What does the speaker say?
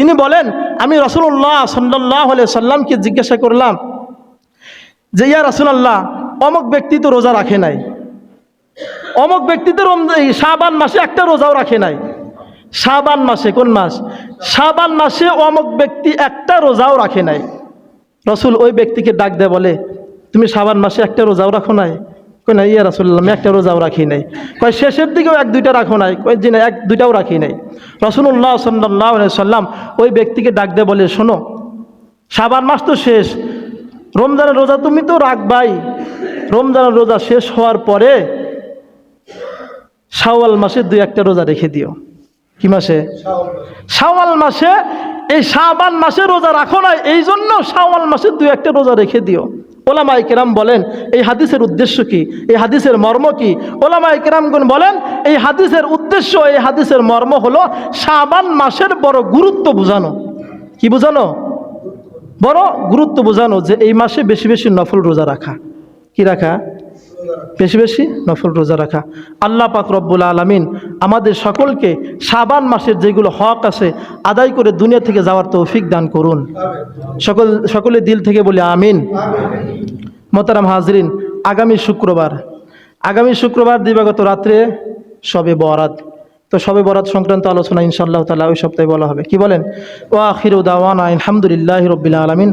তিনি বলেন, আমি রসুল্লাহ সাল্লাহ সাল্লামকে জিজ্ঞাসা করলাম যে, ইয়া রসুলাল্লাহ, অমুক ব্যক্তি তো রোজা রাখে নাই। অমুক ব্যক্তি তো মাসে একটা রোজাও রাখে নাই। শাবান মাসে, কোন মাস? শাবান মাসে অমুক ব্যক্তি একটা রোজাও রাখে নাই। রসুল ওই ব্যক্তিকে ডাক দেয় বলে, তুমি শাবান মাসে একটা রোজাও রাখো নাই? কই না ইয়া রসুল্লাহ আমি একটা রোজাও রাখি নাই। কয় শেষের দিকেও এক দুইটা রাখো নাই কয় যে না এক দুইটাও রাখি নাই। রসুল্লাহ সাল্লাহ সাল্লাম ওই ব্যক্তিকে ডাক দেয় বলে, শোনো, শাবান মাস তো শেষ, রমজানের রোজা তুমি তো রাখবাই। রমজানের রোজা শেষ হওয়ার পরে শাওয়াল মাসে দুই একটা রোজা রেখে দিও। কি মাসে? শাওয়াল মাসে, এই শাবান মাসে রোজা রাখো না এই জন্য শাওয়াল মাসে দুই একটা রোজা রেখে দিও। ওলামাই কেরাম বলেন, এই হাদিসের উদ্দেশ্য কি? এই হাদিসের মর্ম কি? ওলামাই কেরামগুন বলেন, এই হাদিসের উদ্দেশ্য, এই হাদিসের মর্ম হলো শাবান মাসের বড় গুরুত্ব বোঝানো। কি বোঝানো? বড় গুরুত্ব বোঝানো যে এই মাসে বেশি বেশি নফল রোজা রাখা। কি রাখা? বেশি বেশি নফল রোজা রাখা। আল্লাহ পাক রব্বুল আলমিন আমাদের সকলকে সাবান মাসের যেগুলো হক আছে, আদায় করে দুনিয়া থেকে যাওয়ার তৌফিক দান করুন। সকল, সকলে দিল থেকে বলি আমিন। মোতারাম হাজরিন, আগামী শুক্রবার আগামী শুক্রবার দিবাগত রাত্রে সবে বরাত। তো সবে বরাত সংক্রান্ত আলোচনা ইনশাআল্লাহ তালা ওই সপ্তাহে বলা হবে। কি বলেন? ও আখির উদাওয়ান আলহামদুলিল্লাহ রবিল্লা আলমিন।